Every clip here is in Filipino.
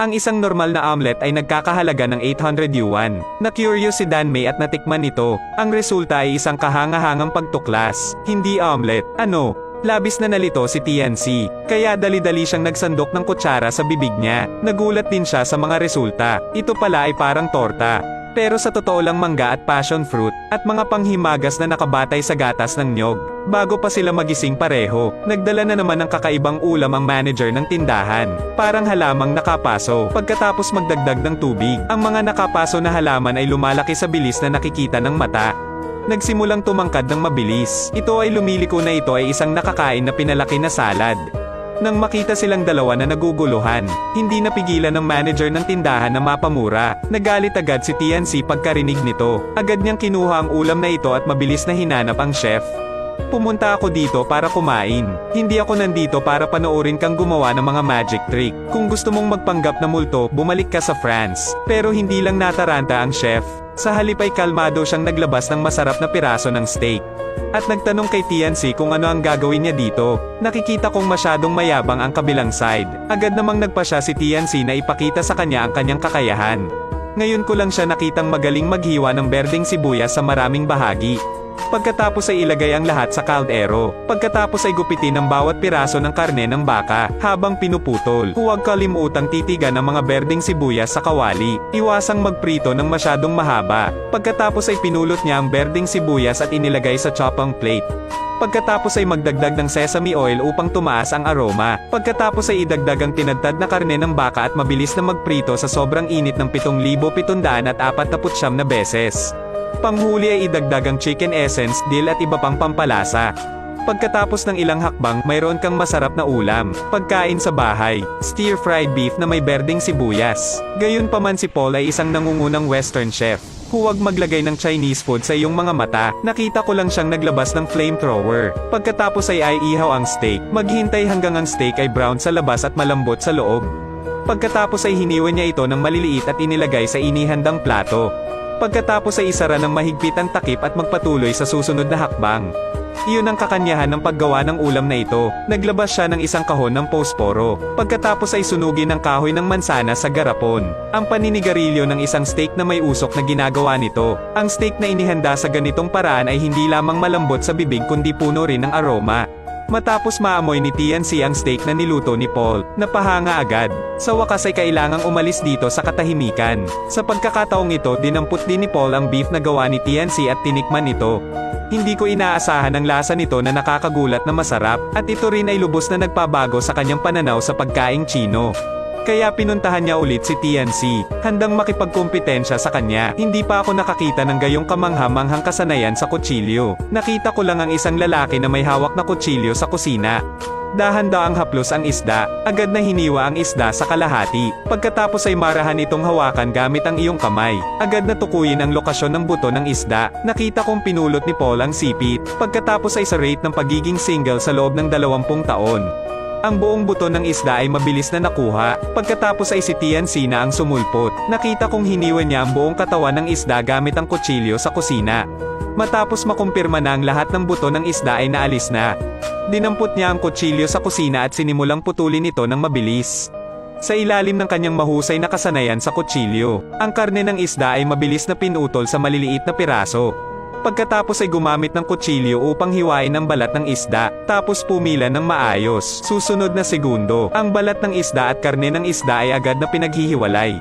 Ang isang normal na omelet ay nagkakahalaga ng 800 yuan. Na-curious si Dan May at natikman ito. Ang resulta ay isang kahangahangang pagtuklas. Hindi omelet. Ano? Labis na nalito si TNC, kaya dali-dali siyang nagsandok ng kutsara sa bibig niya. Nagulat din siya sa mga resulta. Ito pala ay parang torta. Pero sa totoo lang mangga at passion fruit, at mga panghimagas na nakabatay sa gatas ng nyog. Bago pa sila magising pareho, nagdala na naman ng kakaibang ulam ang manager ng tindahan. Parang halamang nakapaso. Pagkatapos magdagdag ng tubig, ang mga nakapaso na halaman ay lumalaki sa bilis na nakikita ng mata. Nagsimulang tumangkad ng mabilis. Ito ay lumiliko na ito ay isang nakakain na pinalaki na salad. Nang makita silang dalawa na naguguluhan, hindi napigilan ng manager ng tindahan na mapamura. Nagalit agad si TNC pagkarinig nito. Agad niyang kinuha ang ulam na ito at mabilis na hinanap ang chef. Pumunta ako dito para kumain. Hindi ako nandito para panoorin kang gumawa ng mga magic trick. Kung gusto mong magpanggap na multo, bumalik ka sa France. Pero hindi lang nataranta ang chef. Sa halip ay kalmado siyang naglabas ng masarap na piraso ng steak. At nagtanong kay TNC kung ano ang gagawin niya dito. Nakikita kong masyadong mayabang ang kabilang side. Agad namang nagpa siya si TNC na ipakita sa kanya ang kanyang kakayahan. Ngayon ko lang siya nakitang magaling maghiwa ng berdeng sibuyas sa maraming bahagi. Pagkatapos ay ilagay ang lahat sa kaldero. Pagkatapos ay gupitin ang bawat piraso ng karne ng baka, habang pinuputol. Huwag kalimutang titigan ang mga berdeng sibuyas sa kawali. Iwasang magprito ng masyadong mahaba. Pagkatapos ay pinulot niya ang berdeng sibuyas at inilagay sa chopping plate. Pagkatapos ay magdagdag ng sesame oil upang tumaas ang aroma. Pagkatapos ay idagdag ang tinadtad na karne ng baka at mabilis na magprito sa sobrang init ng 7,749 na beses. Panghuli ay idagdag ang chicken essence, dill at iba pang pampalasa. Pagkatapos ng ilang hakbang, mayroon kang masarap na ulam. Pagkain sa bahay, stir-fried beef na may berdeng sibuyas. Gayunpaman si Paul ay isang nangungunang western chef. Huwag maglagay ng Chinese food sa iyong mga mata. Nakita ko lang siyang naglabas ng flamethrower. Pagkatapos ay ay ihaw ang steak. Maghintay hanggang ang steak ay brown sa labas at malambot sa loob. Pagkatapos ay hiniwan niya ito ng maliliit at inilagay sa inihandang plato. Pagkatapos ay isara ng mahigpit ang takip at magpatuloy sa susunod na hakbang. Iyon ang kakanyahan ng paggawa ng ulam na ito. Naglabas siya ng isang kahon ng posporo. Pagkatapos ay sunugin ng kahoy ng mansana sa garapon. Ang paninigarilyo ng isang steak na may usok na ginagawa nito. Ang steak na inihanda sa ganitong paraan ay hindi lamang malambot sa bibig kundi puno rin ng aroma. Matapos maamoy ni TNC ang steak na niluto ni Paul, napahanga agad. Sa wakas ay kailangang umalis dito sa katahimikan. Sa pagkakataong ito, dinampot din ni Paul ang beef na gawa ni TNC at tinikman ito. Hindi ko inaasahan ang lasa nito na nakakagulat na masarap, at ito rin ay lubos na nagpabago sa kanyang pananaw sa pagkaing Chino. Kaya pinuntahan niya ulit si TNC, handang makipagkumpetensya sa kanya. Hindi pa ako nakakita ng gayong kamangha-manghang kasanayan sa kutsilyo. Nakita ko lang ang isang lalaki na may hawak na kutsilyo sa kusina. Dahan-daang haplos ang isda, agad na hiniwa ang isda sa kalahati. Pagkatapos ay marahan itong hawakan gamit ang iyong kamay. Agad na tukuyin ang lokasyon ng buto ng isda. Nakita kong pinulot ni Paul ang sipit. Pagkatapos ay sa rate ng pagiging single sa loob ng 20 taon. Ang buong buto ng isda ay mabilis na nakuha. Pagkatapos ay si TNC na ang sumulpot. Nakita kong hiniwan niya ang buong katawan ng isda gamit ang kutsilyo sa kusina. Matapos makumpirma na ang lahat ng buto ng isda ay naalis na. Dinampot niya ang kutsilyo sa kusina at sinimulang putulin ito ng mabilis. Sa ilalim ng kanyang mahusay na kasanayan sa kutsilyo, ang karne ng isda ay mabilis na pinutol sa maliliit na piraso. Pagkatapos ay gumamit ng kutsilyo upang hiwain ang balat ng isda, tapos pumila ng maayos. Susunod na segundo, ang balat ng isda at karne ng isda ay agad na pinaghihiwalay.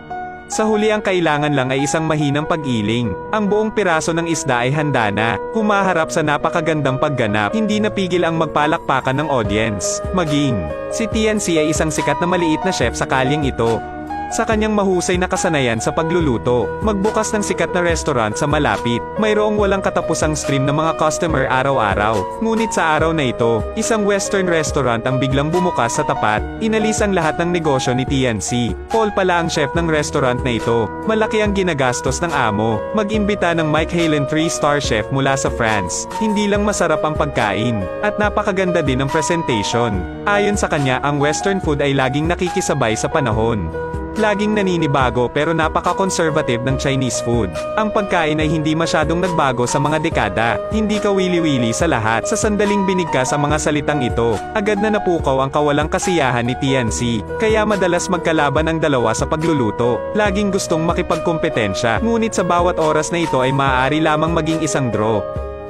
Sa huli ang kailangan lang ay isang mahinang pag-iling. Ang buong piraso ng isda ay handa na. Humaharap sa napakagandang pagganap, hindi napigil ang magpalakpakan ng audience. Maging, si TNC ay isang sikat na maliit na chef sa kalyeng ito. Sa kanyang mahusay na kasanayan sa pagluluto, magbukas ng sikat na restaurant sa malapit. Mayroong walang katapusang stream ng mga customer araw-araw. Ngunit sa araw na ito, isang western restaurant ang biglang bumukas sa tapat. Inalis ang lahat ng negosyo ni TNC. Paul pala ang chef ng restaurant na ito. Malaki ang ginagastos ng amo. Mag-imbita ng Mike Halen 3-star chef mula sa France. Hindi lang masarap ang pagkain, at napakaganda din ang presentation. Ayon sa kanya, ang western food ay laging nakikisabay sa panahon. Laging naninibago pero napaka-conservative ng Chinese food. Ang pagkain ay hindi masyadong nagbago sa mga dekada. Hindi ka wili-wili sa lahat. Sa sandaling binig ka sa mga salitang ito, agad na napukaw ang kawalang kasiyahan ni TNC. Kaya madalas magkalaban ang dalawa sa pagluluto. Laging gustong makipagkompetensya. Ngunit sa bawat oras na ito ay maaari lamang maging isang draw.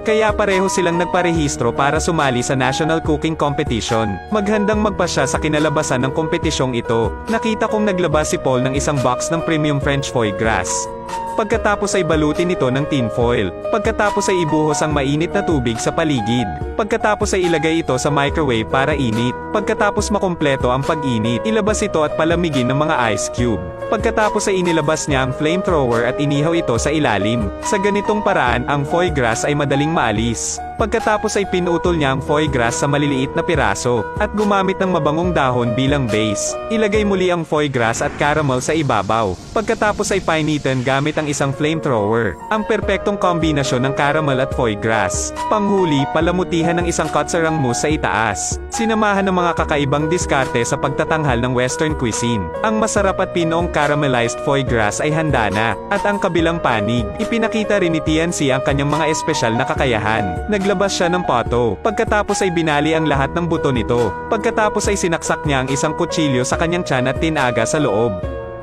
Kaya pareho silang nagparehistro para sumali sa National Cooking Competition. Maghandang magpasya sa kinalabasan ng kompetisyong ito. Nakita kong naglabas si Paul ng isang box ng premium French foie gras. Pagkatapos ay balutin ito ng tinfoil. Pagkatapos ay ibuhos ang mainit na tubig sa paligid. Pagkatapos ay ilagay ito sa microwave para init. Pagkatapos makumpleto ang pag-init, ilabas ito at palamigin ng mga ice cube. Pagkatapos ay inilabas niya ang flamethrower at inihaw ito sa ilalim. Sa ganitong paraan, ang foie gras ay madaling Tamariz. Pagkatapos ay pinutol niya ang foie gras sa maliliit na piraso, at gumamit ng mabangong dahon bilang base. Ilagay muli ang foie gras at caramel sa ibabaw. Pagkatapos ay painitan gamit ang isang flamethrower. Ang perpektong kombinasyon ng caramel at foie gras. Panghuli, palamutihan ng isang katsarang mousse sa itaas. Sinamahan ng mga kakaibang diskarte sa pagtatanghal ng western cuisine. Ang masarap at pinoong caramelized foie gras ay handa na, at ang kabilang panig. Ipinakita rin ni TNC ang kanyang mga espesyal na kakayahan. Naglabas siya ng pato. Pagkatapos ay binali ang lahat ng buto nito. Pagkatapos ay sinaksak niya ang isang kutsilyo sa kanyang tiyan at tinaga sa loob.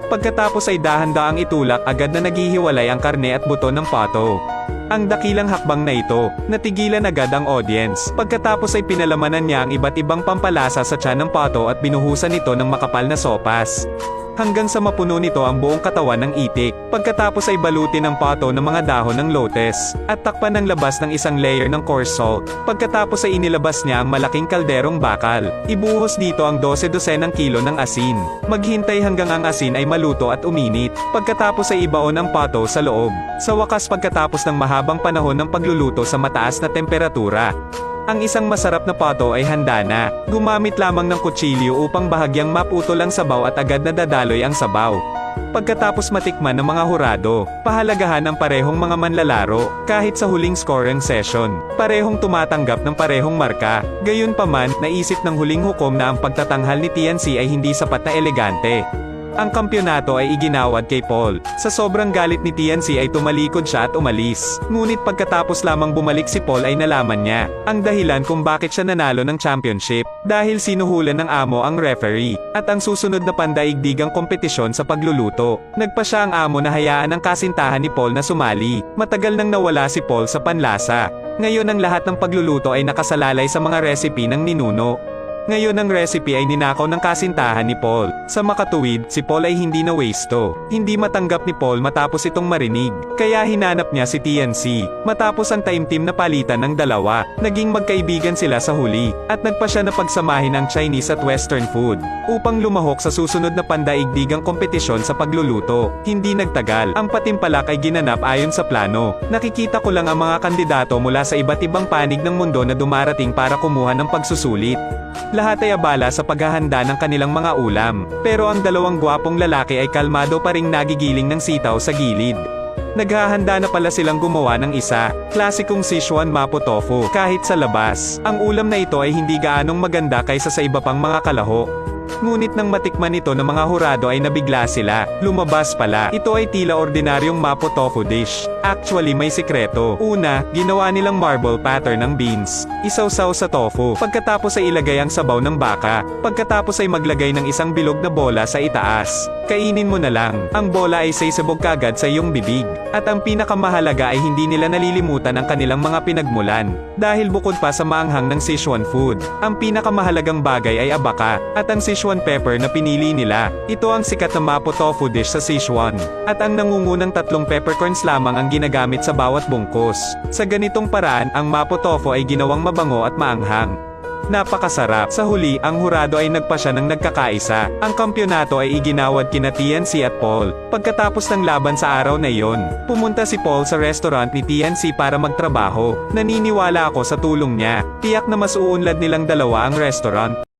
Pagkatapos ay dahan-daang itulak agad na naghihiwalay ang karne at buto ng pato. Ang dakilang hakbang na ito, natigilan agad ang audience. Pagkatapos ay pinalamanan niya ang iba't ibang pampalasa sa tiyan ng pato at binuhusan ito ng makapal na sopas. Hanggang sa mapuno nito ang buong katawan ng itik. Pagkatapos ay balutin ang pato ng mga dahon ng lotus, at takpan ng labas ng isang layer ng coarse salt. Pagkatapos ay inilabas niya ang malaking kalderong bakal. Ibuhos dito ang 12-dosenang kilo ng asin. Maghintay hanggang ang asin ay maluto at uminit. Pagkatapos ay ibaon ang pato sa loob. Sa wakas pagkatapos ng mahabang panahon ng pagluluto sa mataas na temperatura, ang isang masarap na pato ay handa na. Gumamit lamang ng kutsilyo upang bahagyang maputol ang sabaw at agad na dadaloy ang sabaw. Pagkatapos matikman ng mga hurado, pahalagahan ang parehong mga manlalaro, kahit sa huling scoring session. Parehong tumatanggap ng parehong marka. Gayunpaman, naisip ng huling hukom na ang pagtatanghal ni TNC ay hindi sapat na elegante. Ang kampyonato ay iginawad kay Paul. Sa sobrang galit ni TNC ay tumalikod siya at umalis. Ngunit pagkatapos lamang bumalik si Paul ay nalaman niya ang dahilan kung bakit siya nanalo ng championship. Dahil sinuhulan ng amo ang referee. At ang susunod na pandaigdigang kompetisyon sa pagluluto. Nagpa siya ang amo na hayaan ang kasintahan ni Paul na sumali. Matagal nang nawala si Paul sa panlasa. Ngayon ang lahat ng pagluluto ay nakasalalay sa mga recipe ng ninuno. Ngayon ang recipe ay ninakaw ng kasintahan ni Paul. Sa makatuwid, si Paul ay hindi na wasto. Hindi matanggap ni Paul matapos itong marinig. Kaya hinanap niya si TNC. Matapos ang taimtim na palitan ng dalawa, naging magkaibigan sila sa huli. At nagpa siya na pagsamahin ang Chinese at Western food. Upang lumahok sa susunod na pandaigdigang kompetisyon sa pagluluto. Hindi nagtagal, ang patimpalak ay ginanap ayon sa plano. Nakikita ko lang ang mga kandidato mula sa iba't ibang panig ng mundo na dumarating para kumuha ng pagsusulit. Lahat ay abala sa paghahanda ng kanilang mga ulam. Pero ang dalawang gwapong lalaki ay kalmado pa ring nagigiling ng sitaw sa gilid. Naghahanda na pala silang gumawa ng isa, klasikong Sichuan Mapo Tofu. Kahit sa labas, ang ulam na ito ay hindi gaanong maganda kaysa sa iba pang mga kalaho. Ngunit nang matikman ito ng mga hurado ay nabigla sila. Lumabas pala, ito ay tila ordinaryong mapo tofu dish. Actually may sikreto. Una, ginawa nilang marble pattern ng beans. Isawsaw sa tofu. Pagkatapos ay ilagay ang sabaw ng baka. Pagkatapos ay maglagay ng isang bilog na bola sa itaas. Kainin mo na lang. Ang bola ay saysabog kagad sa iyong bibig. At ang pinakamahalaga ay hindi nila nalilimutan ang kanilang mga pinagmulan. Dahil bukod pa sa maanghang ng Sichuan food, ang pinakamahalagang bagay ay abaka, at ang Sichuan pepper na pinili nila. Ito ang sikat na mapo tofu dish sa Sichuan. At ang nangungunang tatlong peppercorns lamang ang ginagamit sa bawat bungkus. Sa ganitong paraan, ang mapo tofu ay ginawang mabango at maanghang. Napakasarap. Sa huli, ang hurado ay nagpasya ng nagkakaisa. Ang kampyonato ay iginawad kina TNC at Paul. Pagkatapos ng laban sa araw na iyon, pumunta si Paul sa restaurant ni TNC para magtrabaho. Naniniwala ako sa tulong niya. Tiyak na mas uunlad nilang dalawa ang restaurant.